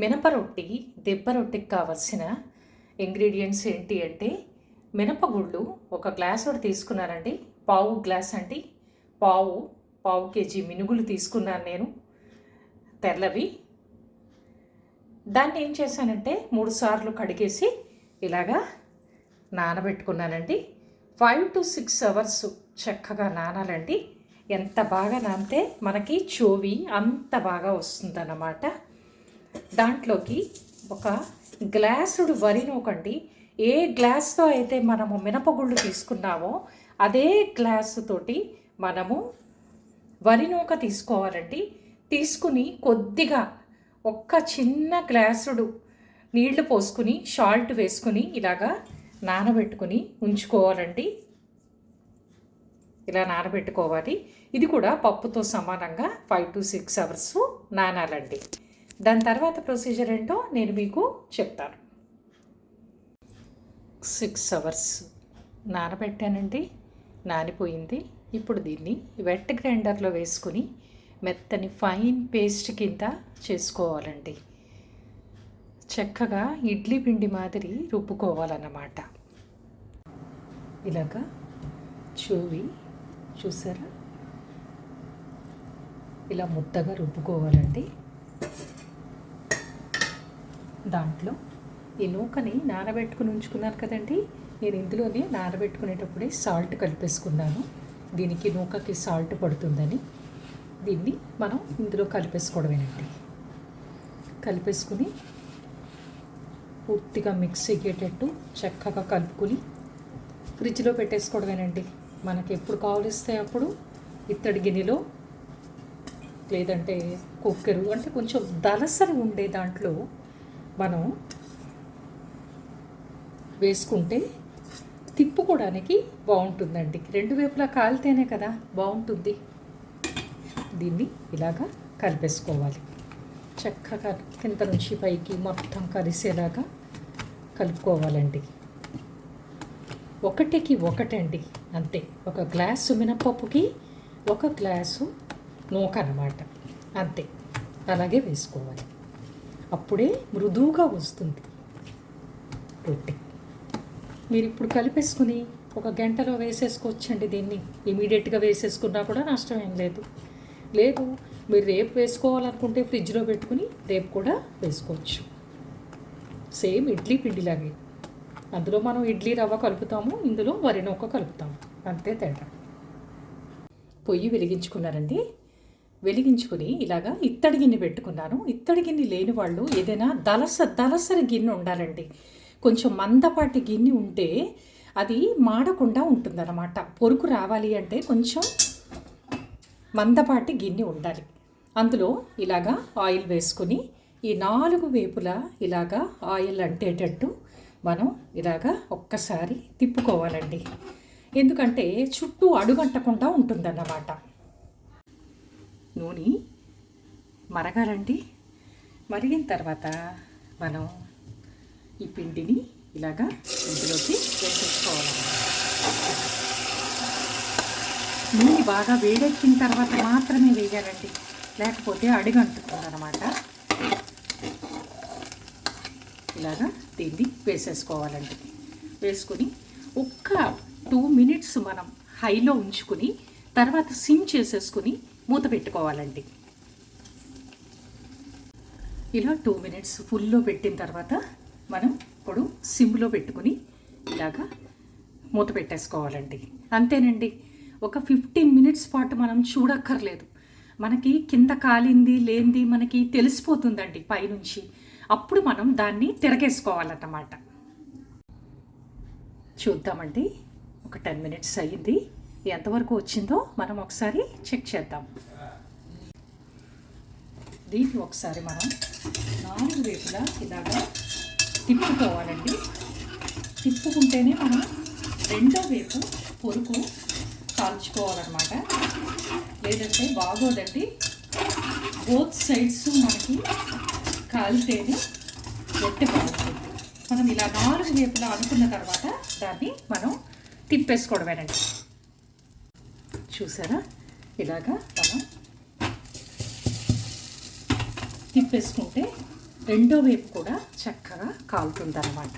మినప రొట్టి దెబ్బ రొట్టికి కావలసిన ఇంగ్రీడియంట్స్ ఏంటి అంటే మినపగుళ్ళు ఒక గ్లాస్ ఒకటి తీసుకున్నానండి. పావు గ్లాస్ అండి. పావు పావు కేజీ మినుగులు తీసుకున్నాను నేను తెల్లవి. దాన్ని ఏం చేశానంటే మూడు సార్లు కడిగేసి ఇలాగా నానబెట్టుకున్నానండి. ఫైవ్ టు సిక్స్ అవర్స్ చక్కగా నానాలండి. ఎంత బాగా నానితే మనకి చోవి అంత బాగా వస్తుందన్నమాట. దాంట్లోకి ఒక గ్లాసుడు వరి నూకండి. ఏ గ్లాస్తో అయితే మనము మినపగుళ్ళు తీసుకున్నామో అదే గ్లాసుతోటి మనము వరి నూక తీసుకోవాలండి. తీసుకుని కొద్దిగా ఒక్క చిన్న గ్లాసుడు నీళ్ళు పోసుకుని సాల్ట్ వేసుకుని ఇలాగా నానబెట్టుకుని ఉంచుకోవాలండి. ఇలా నానబెట్టుకోవాలి. ఇది కూడా పప్పుతో సమానంగా ఫైవ్ టు సిక్స్ అవర్స్ నానాలండి. దాని తర్వాత ప్రొసీజర్ ఏంటో నేను మీకు చెప్తాను. సిక్స్ అవర్స్ నానబెట్టానండి నానిపోయింది. ఇప్పుడు దీన్ని వెట్ గ్రైండర్లో వేసుకుని మెత్తని ఫైన్ పేస్ట్ కింద చేసుకోవాలండి. చక్కగా ఇడ్లీ పిండి మాదిరి రుబ్బుకోవాలన్నమాట. ఇలాగా చూవి చూసారా? ఇలా ముద్దగా రుబ్బుకోవాలండి. దాంట్లో. ఈ నూకని నానబెట్టుకుని ఉంచుకున్నాను కదండి. నేను ఇందులోనే నానబెట్టుకునేటప్పుడే సాల్ట్ కలిపేసుకున్నాను. దీనికి నూకకి సాల్ట్ పడుతుందని. దీన్ని మనం ఇందులో కలిపేసుకోవడమేనండి. కలిపేసుకుని పూర్తిగా మిక్స్ అయ్యేటట్టు చక్కగా కలుపుకుని ఫ్రిడ్జ్లో పెట్టేసుకోవడమేనండి. మనకి ఎప్పుడు కావలిస్తే అప్పుడు ఇత్తడి గిన్నెలో లేదంటే కుక్కరు అంటే కొంచెం దలసరి ఉండే దాంట్లో మనం వేసుకుంటే తిప్పుకోవడానికి బాగుంటుందండి. రెండు వైపులా కాలితేనే కదా బాగుంటుంది. దీన్ని ఇలాగా కలిపేసుకోవాలి. చక్కగా కింద నుంచి పైకి మొత్తం కలిసేలాగా కలుపుకోవాలండి. ఒకటికి ఒకటండి అంతే. ఒక గ్లాసు మినపప్పుకి ఒక గ్లాసు నూక అన్నమాట అంతే. అలాగే వేసుకోవాలి. అప్పుడే మృదువుగా వస్తుంది. రొట్టె. మీరు ఇప్పుడు కలిపేసుకుని ఒక గంటలో వేసేసుకోవచ్చండి దీన్ని. ఇమీడియట్గా వేసేసుకున్నా కూడా నష్టం ఏం లేదు. లేదు మీరు రేపు వేసుకోవాలనుకుంటే ఫ్రిడ్జ్లో పెట్టుకుని రేపు కూడా వేసుకోవచ్చు. సేమ్ ఇడ్లీ పిండిలాగే. అందులో మనం ఇడ్లీ రవ్వ కలుపుతాము ఇందులో వరి నొక్క కలుపుతాము. అంతే తేడా. పొయ్యి వెలిగించుకున్నారండి. వెలిగించుకుని ఇలాగా ఇత్తడి గిన్నె పెట్టుకున్నాను. ఇత్తడి గిన్నె లేని వాళ్ళు ఏదైనా దలస దలసరి గిన్నె ఉండాలండి. కొంచెం మందపాటి గిన్నె ఉంటే అది మాడకుండా ఉంటుందన్నమాట. పొరుకు రావాలి అంటే కొంచెం మందపాటి గిన్నె ఉండాలి. అందులో ఇలాగా ఆయిల్ వేసుకుని ఈ నాలుగు వేపులా ఇలాగా ఆయిల్ అంటేటట్టు మనం ఇలాగా ఒక్కసారి తిప్పుకోవాలండి. ఎందుకంటే చుట్టూ అడుగంటకుండా ఉంటుందన్నమాట. నూనె మరగాలండి. మరిగిన తర్వాత మనం ఈ పిండిని ఇలాగా ఇందులోకి వేసేసుకోవాలన్నమాట నూనె బాగా వేడెక్కిన తర్వాత మాత్రమే వేయాలండి. లేకపోతే అడుగంటుకుందనమాట. ఇలాగా దీన్ని వేసేసుకోవాలండి. వేసుకుని ఒక్క టూ మినిట్స్ మనం హైలో ఉంచుకుని తర్వాత సిమ్ చేసేసుకుని మూత పెట్టుకోవాలండి. ఇలా టూ మినిట్స్ ఫుల్లో పెట్టిన తర్వాత మనం ఇప్పుడు సిమ్లో పెట్టుకుని ఇలాగా మూత పెట్టేసుకోవాలండి. అంతేనండి ఒక ఫిఫ్టీన్ మినిట్స్ పాటు మనం చూడక్కర్లేదు. మనకి కింద కాలింది లేనిది మనకి తెలిసిపోతుందండి పైనుంచి. అప్పుడు మనం దాన్ని తిరగేసుకోవాలన్నమాట. చూద్దామండి ఒక టెన్ మినిట్స్ అయ్యింది. ఎంతవరకు వచ్చిందో మనం ఒకసారి చెక్ చేద్దాం. దీన్ని ఒకసారి మనం నాలుగు వైపులా ఇలాగా తిప్పుకోవాలండి. తిప్పుకుంటేనే మనం రెండో వైపు పొరుకు కాల్చుకోవాలన్నమాట. లేదంటే బాగోదండి. బోత్ సైడ్స్ మనకి కాలితేనే రొట్టె బాగుంటుంది. మనం ఇలా నాలుగు వైపులా అనుకున్న తర్వాత దాన్ని మనం తిప్పేసుకోవడమేనండి. చూసారా? ఇలాగా మనం తిప్పేసుకుంటే రెండో వైపు కూడా చక్కగా కాలుతుందన్నమాట.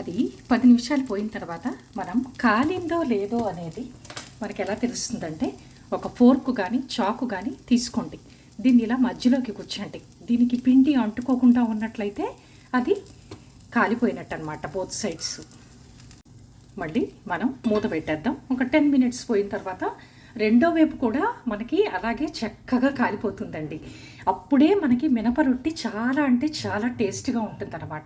అది పది నిమిషాలు పోయిన తర్వాత మనం కాలిందో లేదో అనేది మనకి ఎలా తెలుస్తుందంటే ఒక ఫోర్క్ కానీ చాకు కానీ తీసుకోండి. దీన్ని ఇలా మధ్యలోకి కూర్చోండి. దీనికి పిండి అంటుకోకుండా ఉన్నట్లయితే అది కాలిపోయినట్టు అనమాట బోత్ సైడ్స్ మళ్ళీ మనం మూత పెట్టేద్దాం. ఒక టెన్ మినిట్స్ పోయిన తర్వాత రెండో వైపు కూడా మనకి అలాగే చక్కగా కాలిపోతుందండి. అప్పుడే మనకి మినప రొట్టి చాలా అంటే చాలా టేస్ట్గా ఉంటుందన్నమాట.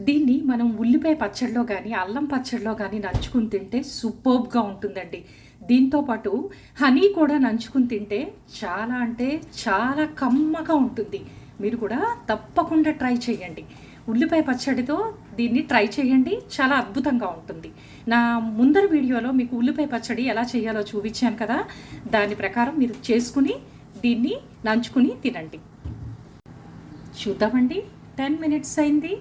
దీన్ని మనం ఉల్లిపాయ పచ్చడిలో కానీ అల్లం పచ్చడిలో కానీ నంచుకుని తింటే సూపర్బ్గా ఉంటుందండి. దీంతో పాటు హనీ కూడా నంచుకుని తింటే చాలా అంటే చాలా కమ్మగా ఉంటుంది. మీరు కూడా తప్పకుండా ట్రై చేయండి. ఉల్లిపాయ పచ్చడితో దీన్ని ట్రై చేయండి. చాలా అద్భుతంగా ఉంటుంది. నా ముందర వీడియోలో మీకు ఉల్లిపాయ పచ్చడి ఎలా చేయాలో చూపించాను కదా. దాని ప్రకారం మీరు చేసుకుని దీన్ని నంచుకుని తినండి. చూద్దామండి. టెన్ మినిట్స్ అయింది.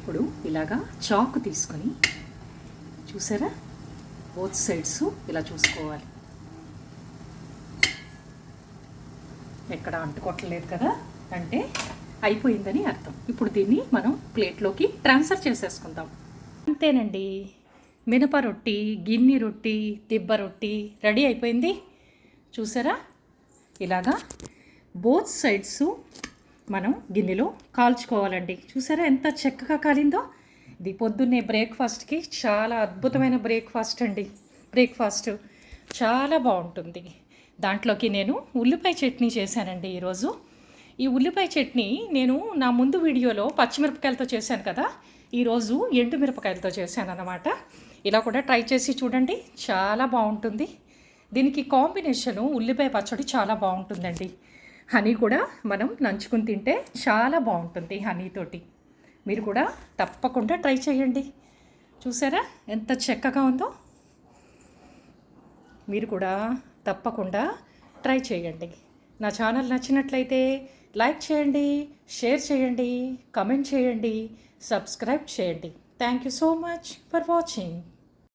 ఇప్పుడు ఇలాగా చాకు తీసుకొని చూసారా? బోత్ సైడ్స్ ఇలా చూసుకోవాలి. ఎక్కడ అంటుకోవట్లేదు కదా. అంటే అయిపోయిందని అర్థం. ఇప్పుడు దీన్ని మనం ప్లేట్లోకి ట్రాన్స్ఫర్ చేసేసుకుందాం. అంతేనండి. మినప రొట్టి గిన్నె రొట్టి దిబ్బ రొట్టి రెడీ అయిపోయింది. చూసారా? ఇలాగా బోత్ సైడ్స్ మనం గిన్నెలో కాల్చుకోవాలండి. చూసారా ఎంత చక్కగా కాలిందో? ఇది పొద్దున్నే బ్రేక్ఫాస్ట్కి చాలా అద్భుతమైన బ్రేక్ఫాస్ట్ అండి. బ్రేక్ఫాస్ట్ చాలా బాగుంటుంది. దాంట్లోకి నేను ఉల్లిపాయ చట్నీ చేశానండి ఈరోజు. ఈ ఉల్లిపాయ చట్నీ నేను నా ముందు వీడియోలో పచ్చిమిరపకాయలతో చేశాను కదా. ఈరోజు ఎండు మిరపకాయలతో చేశాను అన్నమాట. ఇలా కూడా ట్రై చేసి చూడండి చాలా బాగుంటుంది. దీనికి కాంబినేషను ఉల్లిపాయ పచ్చడి చాలా బాగుంటుందండి. హనీ కూడా మనం నంచుకుని తింటే చాలా బాగుంటుంది హనీతోటి మీరు కూడా తప్పకుండా ట్రై చేయండి. చూసారా ఎంత చక్కగా ఉందో? మీరు కూడా తప్పకుండా ట్రై చేయండి. నా ఛానల్ నచ్చినట్లయితే లైక్ చేయండి షేర్ చేయండి కమెంట్ చేయండి సబ్స్క్రైబ్ చేయండి. Thank you so much for watching.